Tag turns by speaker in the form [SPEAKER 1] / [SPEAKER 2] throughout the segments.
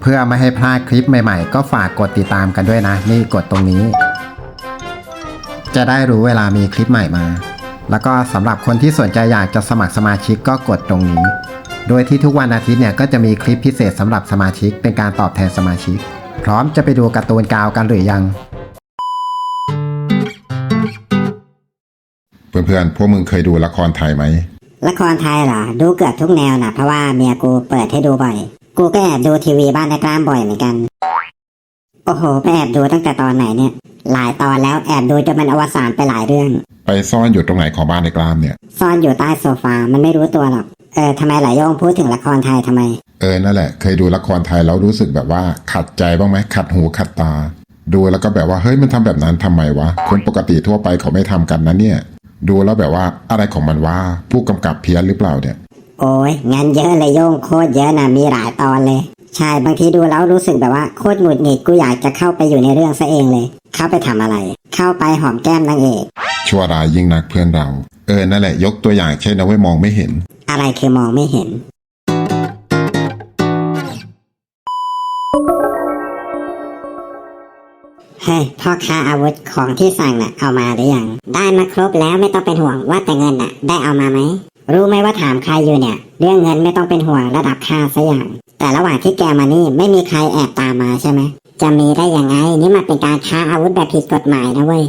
[SPEAKER 1] เพื่อไม่ให้พลาดคลิปใหม่ๆ ก็ฝากกดติดตามกันด้วยนะ นี่กดตรงนี้ จะได้รู้เวลามีคลิปใหม่มา แล้วก็สำหรับคนที่สนใจอยากจะสมัครสมาชิกก็กดตรงนี้ โดยที่ทุกวันอาทิตย์เนี่ยก็จะมีคลิปพิเศษสำหรับสมาชิกเป็นการตอบแทนสมาชิก พร้อมจะไปดูการ์ตูนกาวกันหรือยัง
[SPEAKER 2] เพื่อนๆ พวกมึงเคยดูละครไทยไหม
[SPEAKER 3] ละครไทยเหรอ ดูเกือบทุกแนวนะเพราะว่าเมียกูเปิดให้ดูบ่อย กูก็แอบดูทีวีบ้านในกล้ามบ่อยเหมือนกัน โอ้โหไปแอบดูตั้งแต่ตอนไหนเนี่ย หลายตอนแล้วแอบดูจนมันอวสานไปหลายเรื่อง
[SPEAKER 2] ไปซ่อนอยู่ตรงไหนของบ้านในกรามเนี่ย
[SPEAKER 3] ซ่อนอยู่ใต้โซฟา มันไม่รู้ตัวหรอก เออทำไมหลายโยงพูดถึงละครไทยทำไม
[SPEAKER 2] เออนั่นแหละ เคยดูละครไทยแล้วรู้สึกแบบว่าขัดใจบ้างไหมขัดหูขัดตา ดูแล้วก็แบบว่าเฮ้ยมันทำแบบนั้นทำไมวะคนปกติทั่วไปเขาไม่ทำกันนะเนี่ย ดูแล้วแบบว่าอะไรของมันว่าผู้กำกับเพี้ยนหรือเปล่าเนี่ย
[SPEAKER 3] โอ้ยงั้นเยอะเลยโยงโคตรเยอะนะมีหลายตอนเลย ใช่บางทีดูแล้วรู้สึกแบบว่าโคตรหงุดหงิดกูอยากจะเข้าไปอยู่ในเรื่องซะเองเลย เข้าไปทำอะไร เข้าไปหอมแก้มนางเอก
[SPEAKER 2] ชั่วร้ายยิ่งนักเพื่อนเรา เออนั่นแหละยกตัวอย่างเช่นนะเว้ยมองไม่เห็น
[SPEAKER 3] อะไรคือมองไม่เห็นเฮ้ยพ่อค้าอาวุธของที่สั่งน่ะเอามาหรือยัง ได้มาครบแล้วไม่ต้องเป็นห่วงว่าแต่เงินน่ะ ได้เอามาไหมรู้ไหมว่าถามใครอยู่เนี่ย เรื่องเงินไม่ต้องเป็นห่วงระดับค่าซะอย่าง แต่ระหว่างที่แกมานี่ไม่มีใครแอบตามมาใช่ไหม จะมีได้ยังไง นี่มันเป็นการค้าอาวุธแบบผิดกฎหมายนะเว้ย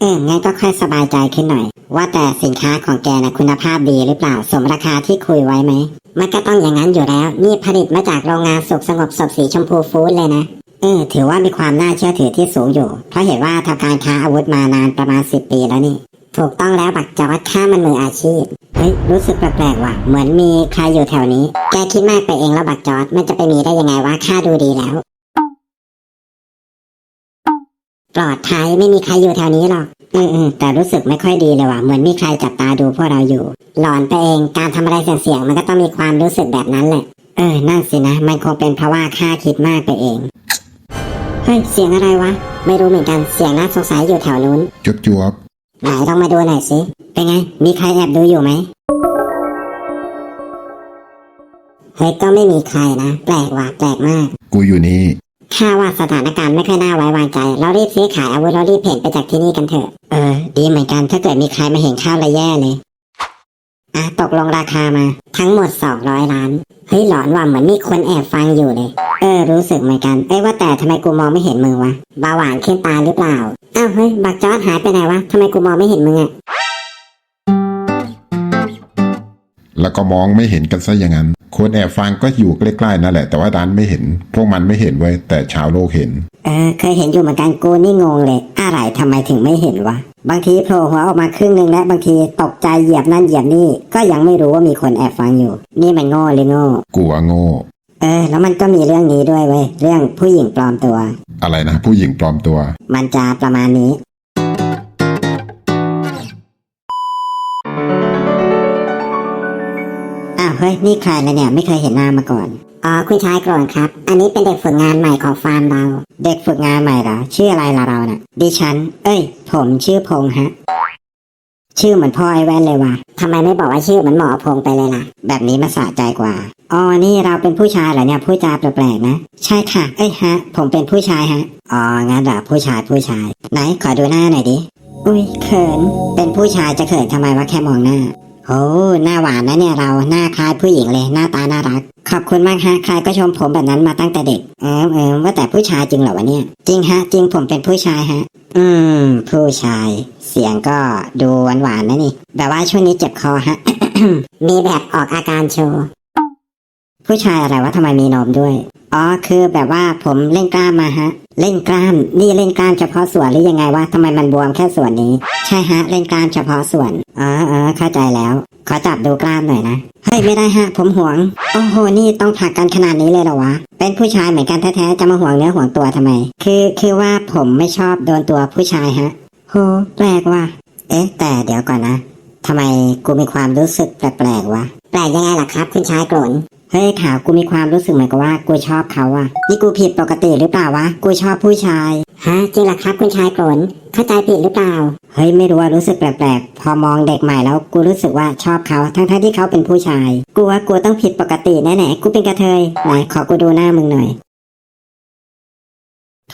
[SPEAKER 3] เอองั้นก็ค่อยสบายใจขึ้นหน่อย ว่าแต่สินค้าของแกนะคุณภาพดีหรือเปล่า สมราคาที่คุยไว้ไหม มันก็ต้องอย่างนั้นอยู่แล้ว นี่ผลิตมาจากโรงงานสุกสงบศพสีชมพูฟู้ดเลยนะเออถือว่ามีความน่าเชื่อถือที่สูงอยู่ เพราะเห็นว่าทำการค้าอาวุธมานานประมาณสิบปีแล้วนี่ ถูกต้องแล้วบักจอดข้ามันมืออาชีพ เฮ้ย รู้สึกแปลกๆว่ะ เหมือนมีใครอยู่แถวนี้ แกคิดมากไปเองแล้วบักจอดมันจะไปมีได้ยังไงวะข้าดูดีแล้ว ปลอดภัยไม่มีใครอยู่แถวนี้หรอกอืมอืมแต่รู้สึกไม่ค่อยดีเลยว่ะ เหมือนมีใครจับตาดูพวกเราอยู่ หลอนไปเองการทำอะไรเสี่ยงๆมันก็ต้องมีความรู้สึกแบบนั้นแหละ เออ นั่นสินะ มันคงเป็นเพราะว่าข้าคิดมากไปเองเฮ้ยเสียงอะไรวะ ไม่รู้เหมือนกันเสียงน่าสงสัยอยู่แถวนู้น
[SPEAKER 2] จวบจวบ
[SPEAKER 3] ไหนลองมาดูหน่อยสิ เป็นไง มีใครแอบดูอยู่ไหม เฮ้ยก็ไม่มีใครนะ แปลกว่ะ แปลกมาก
[SPEAKER 2] กูอยู่นี่
[SPEAKER 3] ข้าว่าสถานการณ์ไม่ค่อยน่าไว้วางใจ เรารีบซื้อขายอาวุธเรารีบเพ่นไปจากที่นี่กันเถอะ เออ ดีเหมือนกัน ถ้าเกิดมีใครมาเห็นข้าวละแย่เลย อะ ตกลงราคามา ทั้งหมดสองร้อยล้าน เฮ้ยหลอนว่ะเหมือนมีคนแอบฟังอยู่เลย เออรู้สึกเหมือนกัน เอ้ยว่าแต่ทำไมกูมองไม่เห็นมึงวะเบาหวานขึ้นตาหรือเปล่า อ้าวเฮ้ยบักจอดหายไปไหนวะทำไมกูมองไม่เห็นมึงอะ
[SPEAKER 2] แล้วก็มองไม่เห็นกันซะอย่างนั้นคนแอบฟังก็อยู่ใกล้ๆนั่นแหละ แต่ว่าดันไม่เห็น พวกมันไม่เห็นเว้ยแต่ชาวโลกเห็น
[SPEAKER 3] เออเคยเห็นอยู่เหมือนกันกูนี่งงเลย อะไรทำไมถึงไม่เห็นวะ บางทีโผล่หัวออกมาครึ่งหนึ่งและบางทีตกใจเหยียบนั่นเหยียบนี่ ก็ยังไม่รู้ว่ามีคนแอบฟังอยู่ นี่มันโง่หรือโง่
[SPEAKER 2] กลัวโง่
[SPEAKER 3] เออ แล้วมันก็มีเรื่องนี้ด้วยเว้ยเรื่องผู้หญิงปลอมตัว
[SPEAKER 2] อะไรนะผู้หญิงปลอมตัว
[SPEAKER 3] มันจะประมาณนี้ อ้าวเฮ้ยนี่ใครนะเนี่ยไม่เคยเห็นหน้ามาก่อน อ๋อคุณชายโกรนครับ อันนี้เป็นเด็กฝึกงานใหม่ของฟาร์มเรา เด็กฝึกงานใหม่เหรอชื่ออะไรล่ะเราน่ะดิฉัน เอ้ย ผมชื่อพงษ์ฮะ ชื่อเหมือนพ่อไอ้แว่นเลยว่ะทำไมไม่บอกว่าชื่อเหมือนหมอพงไปเลยล่ะ แบบนี้มาสะใจกว่าอ๋อนี่เราเป็นผู้ชายเหรอเนี่ยพูดจาแปลกๆนะ ใช่ค่ะ เอ้ยฮะ ผมเป็นผู้ชายฮะอ๋องั้นเหรอผู้ชายผู้ชาย ไหนขอดูหน้าหน่อยดิอุ้ยเขิน เป็นผู้ชายจะเขินทำไมวะแค่มองหน้าโอ้หน้าหวานนะเนี่ยเราหน้าคล้ายผู้หญิงเลยหน้าตาน่ารัก ขอบคุณมากฮะใครก็ชมผมแบบนั้นมาตั้งแต่เด็ก เออเออว่าแต่ผู้ชายจริงเหรอวะเนี่ย จริงฮะ จริงผมเป็นผู้ชายฮะ อืม ผู้ชาย เสียงก็ดูหวานหวานๆนะนี่ แบบว่าช่วงนี้เจ็บคอฮะ มีแบบออกอาการโชว์ ผู้ชายอะไรวะทำไมมีนมด้วย อ๋อ คือแบบว่าผมเล่นกล้ามมาฮะ เล่นกล้าม นี่เล่นกล้ามเฉพาะส่วนหรือยังไงวะทำไมมันบวมแค่ส่วนนี้ ใช่ฮะ เล่นกล้ามเฉพาะส่วน อ๋อเออเข้าใจแล้ว ขอจับดูกล้ามหน่อยนะ เฮ้ยไม่ได้ฮะ ผมห่วง โอ้โห นี่ต้องผลักกันขนาดนี้เลยเหรอวะ เป็นผู้ชายเหมือนกันแท้ๆ จะมาห่วงเนื้อห่วงตัวทำไม คือคือว่าผมไม่ชอบโดนตัวผู้ชายฮะ โห แปลกว่ะ เอ๊ะ แต่เดี๋ยวก่อนนะทำไมกูมีความรู้สึกแปลกๆวะ แปลกยังไงล่ะครับ คุณชายโกรนเฮ้ยข่าวกูมีความรู้สึกเหมือนกับว่ากูชอบเขาอะนี่กูผิดปกติหรือเปล่าวะ กูชอบผู้ชาย ฮะจริงเหรอครับ คุณชายโกรนเข้าใจผิดหรือเปล่า เฮ้ยไม่รู้ว่ารู้สึกแปลกๆ พอมองเด็กใหม่แล้วกูรู้สึกว่าชอบเขาทั้งๆที่เขาเป็นผู้ชาย กูว่ากูต้องผิดปกติแน่ๆ กูเป็นกระเทยไหนขอกูดูหน้ามึงหน่อย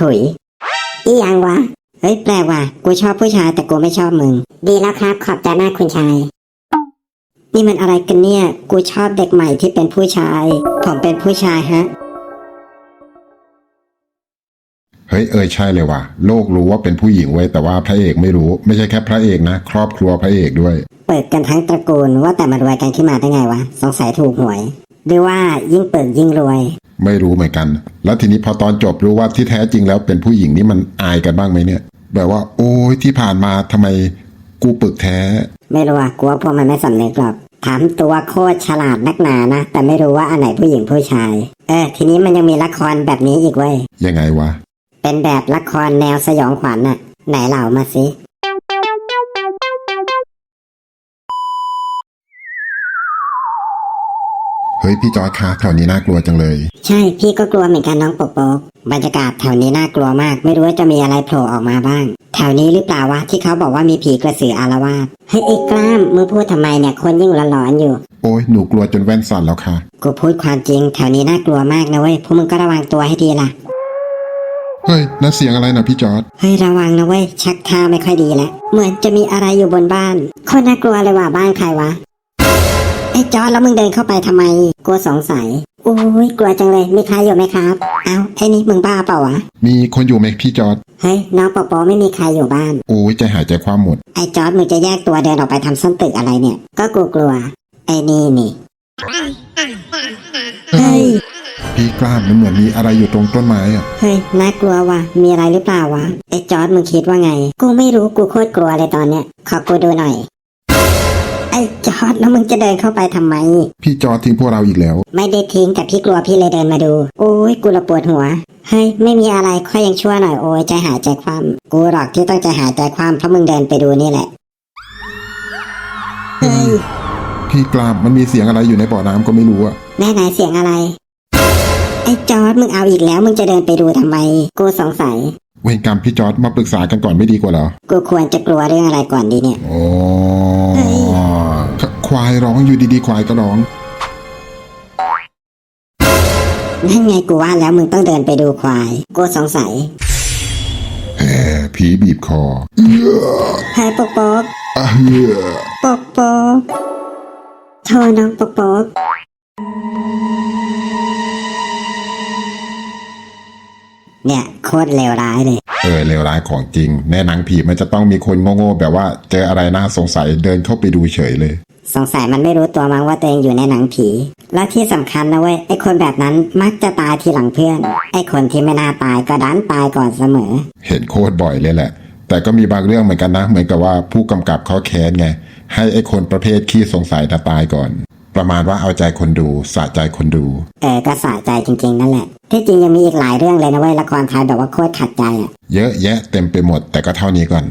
[SPEAKER 3] ถุย อียังวะ เฮ้ยแปลกว่ะ กูชอบผู้ชายแต่กูไม่ชอบมึง ดีแล้วครับ ขอบใจมากคุณชาย นี่มันอะไรกันเนี่ย กูชอบเด็กใหม่ที่เป็นผู้ชาย ผมเป็นผู้ชายฮะ
[SPEAKER 2] เฮ้ยเออใช่เลยว่ะ โลกรู้ว่าเป็นผู้หญิงไว้ยแต่ว่าพระเอกไม่รู้ ไม่ใช่แค่พระเอกนะ ครอบครัวพระเอกด้วย
[SPEAKER 3] เปิดกันทั้งตระกูลว่าแต่มารวยกันขึ้นมาได้ไงวะสงสัยถูกหวย หรือว่ายิ่งเปิดยิ่งรวย
[SPEAKER 2] ไม่รู้เหมือนกัน แล้วทีนี้พอตอนจบรู้ว่าที่แท้จริงแล้วเป็นผู้หญิงนี่มันอายกันบ้างไหมเนี่ย แบบว่า โอ้ยที่ผ่านมาทำไมกูปึกแท้
[SPEAKER 3] ไม่รู้อะกลัวพวกมันไม่สำนึกหรอกถามตัวโคตรฉลาดนักหนานะ แต่ไม่รู้ว่าอันไหนผู้หญิงผู้ชาย เออ ทีนี้มันยังมีละครแบบนี้อีกเว้ย
[SPEAKER 2] ยังไงวะ
[SPEAKER 3] เป็นแบบละครแนวสยองขวัญน่ะ ไหนเล่ามาสิ
[SPEAKER 2] เฮ้ยพี่จอร์ดคะแถวนี้น่ากลัวจังเลย
[SPEAKER 3] ใช่พี่ก็กลัวเหมือนกันน้องปกปกบรรยากาศแถวนี้น่ากลัวมาก ไม่รู้ว่าจะมีอะไรโผล่ออกมาบ้าง แถวนี้หรือเปล่าวะที่เขาบอกว่ามีผีกระสืออารวาสเฮ้ยไอ้กล้ามมือพูดทำไมเนี่ยคนยิ่งหลอนๆอยู่
[SPEAKER 2] โอ้ยหนูกลัวจนแว่นสั่นแล้วค่ะ
[SPEAKER 3] กูพูดความจริง แถวนี้น่ากลัวมากนะเว้ยพวกมึงก็ระวังตัวให้ดีล่ะ
[SPEAKER 2] เฮ้ยนั่นเสียงอะไรนะพี่จอร์ด
[SPEAKER 3] เฮ้ยระวังนะเว้ยชักท่าไม่ค่อยดีแล้วเหมือนจะมีอะไรอยู่บนบ้านโคนน่ากลัวเลยว่ะบ้านใครวะไอ้จอร์ดแล้วมึงเดินเข้าไปทำไม กลัวสงสัยโอ้ยกลัวจังเลยมีใครอยู่ไหมครับเอ้าไอ้นี่มึงบ้าเปล่าวะ
[SPEAKER 2] มีคนอยู่ไหมพี่จอร์ด
[SPEAKER 3] เฮ้ยน้องปอปอไม่มีใครอยู่บ้าน
[SPEAKER 2] โอ้ยใจหายใจความหมด
[SPEAKER 3] ไอ้จอร์ดมึงจะแยกตัวเดินออกไปทำส้นตึกอะไรเนี่ย ก็กลัวกลัวๆไอ้นี่นี่เฮ้ย
[SPEAKER 2] พี่กล้ามมันเหมือนมีอะไรอยู่ตรงต้นไม้อะ
[SPEAKER 3] เฮ้ยน่ากลัวว่ะ มีอะไรหรือเปล่าวะ ไอ้จอร์ดมึงคิดว่าไง กูไม่รู้กูโคตรกลัวเลยตอนเนี้ย ขอกูดูหน่อย ไอ้จอร์ดแล้วมึงจะเดินเข้าไปทำไม
[SPEAKER 2] พี่จอร์ดทิ้งพวกเราอีกแล้ว
[SPEAKER 3] ไม่ได้ทิ้งแต่พี่กลัวพี่เลยเดินมาดู โอ้ยกูละปวดหัว เฮ้ยไม่มีอะไรค่อยยังชั่วหน่อยโอ้ยใจหายใจความ กูหรอกที่ต้องใจหายใจความเพราะมึงเดินไปดูนี่แหละ เฮ้ย
[SPEAKER 2] พี่กล้ามมันมีเสียงอะไรอยู่ในบ่อน้ำก็ไม่รู้อะ
[SPEAKER 3] แม่ไหนเสียงอะไร ไอ้จอร์ดมึงเอาอีกแล้ว มึงจะเดินไปดูทำไม กูสงสัย
[SPEAKER 2] เวรกรรมพี่จอร์ดมาปรึกษากันก่อนไม่ดีกว่าเหรอ
[SPEAKER 3] กูควรจะกลัวเรื่องอะไรก่อนดีเนี่ย
[SPEAKER 2] โอ้
[SPEAKER 3] เฮ้ย
[SPEAKER 2] ควายร้องอยู่ดีๆควายก็ร้อง
[SPEAKER 3] นั่นไงกูว่าแล้วมึงต้องเดินไปดูควาย กูสงสัย
[SPEAKER 2] แหมผีบีบคอ
[SPEAKER 3] เฮ้ยปกปก
[SPEAKER 2] อะเหี้ย
[SPEAKER 3] ปกปกโทรน้องปกปก เนี่ย โคตรเลวร้ายเลย
[SPEAKER 2] เออเลวร้ายของจริง ในหนังผีมันจะต้องมีคนโง่ๆแบบว่าเจออะไรน่าสงสัยเดินเข้าไปดูเฉยเลย
[SPEAKER 3] สงสัยมันไม่รู้ตัวมั้งว่าตัวเองอยู่ในหนังผี และที่สำคัญนะเว้ยไอ้คนแบบนั้นมักจะตายทีหลังเพื่อน ไอ้คนที่ไม่น่าตายก็ดันตายก่อนเสมอ
[SPEAKER 2] เห็นโคตรบ่อยเลยแหละ แต่ก็มีบางเรื่องเหมือนกันนะ เหมือนกับว่าผู้กำกับเขาแค้นไง ให้ไอ้คนประเภทขี้สงสัยน่ะตายก่อน ประมาณว่าเอาใจคนดูสะใจคนดู
[SPEAKER 3] เออก็สะใจจริงๆ นั่นแหละ ที่จริงยังมีอีกหลายเรื่องเลยนะเว้ยละครไทยแบบว่าโคตรขัดใจอะ
[SPEAKER 2] เยอะแยะเต็มไปหมดแต่ก็เท่านี้ก่อน